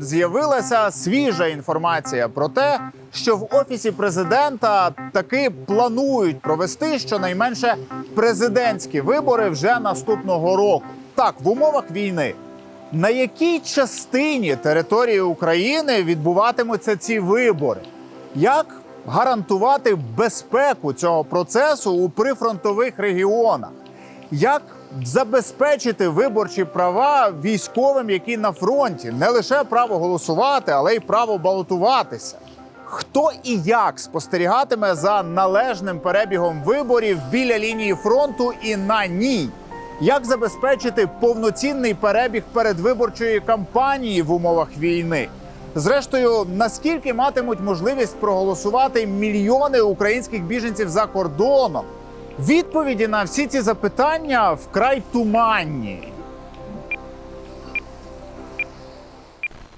з'явилася свіжа інформація про те, що в офісі президента таки планують провести щонайменше президентські вибори вже наступного року. Так, в умовах війни. На якій частині території України відбуватимуться ці вибори? Як гарантувати безпеку цього процесу у прифронтових регіонах? Як забезпечити виборчі права військовим, які на фронті, не лише право голосувати, але й право балотуватися? Хто і як спостерігатиме за належним перебігом виборів біля лінії фронту і на ній? Як забезпечити повноцінний перебіг передвиборчої кампанії в умовах війни? Зрештою, наскільки матимуть можливість проголосувати мільйони українських біженців за кордоном? Відповіді на всі ці запитання вкрай туманні.